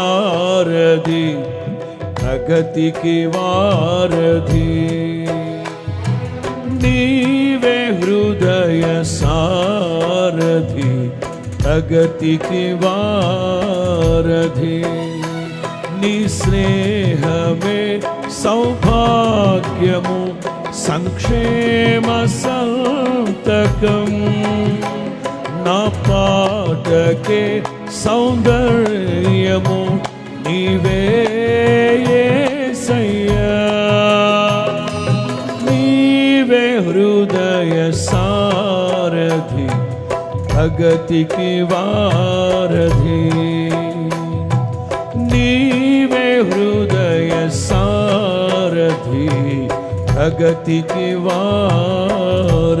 వారధి ప్రగతికి వారధి. నీవే హృదయ సారధి ప్రగతికి వారధి. నీ స్నేహమే సౌభాగ్యము సంక్షేమ సంతకం. నా పాటకే సౌందర్య సౌందర్యము నీవే యేసయ్యా నీవే హృదయ సారథి ప్రగతికి వారధి నీవే హృదయ సారథి ప్రగతికి వారధి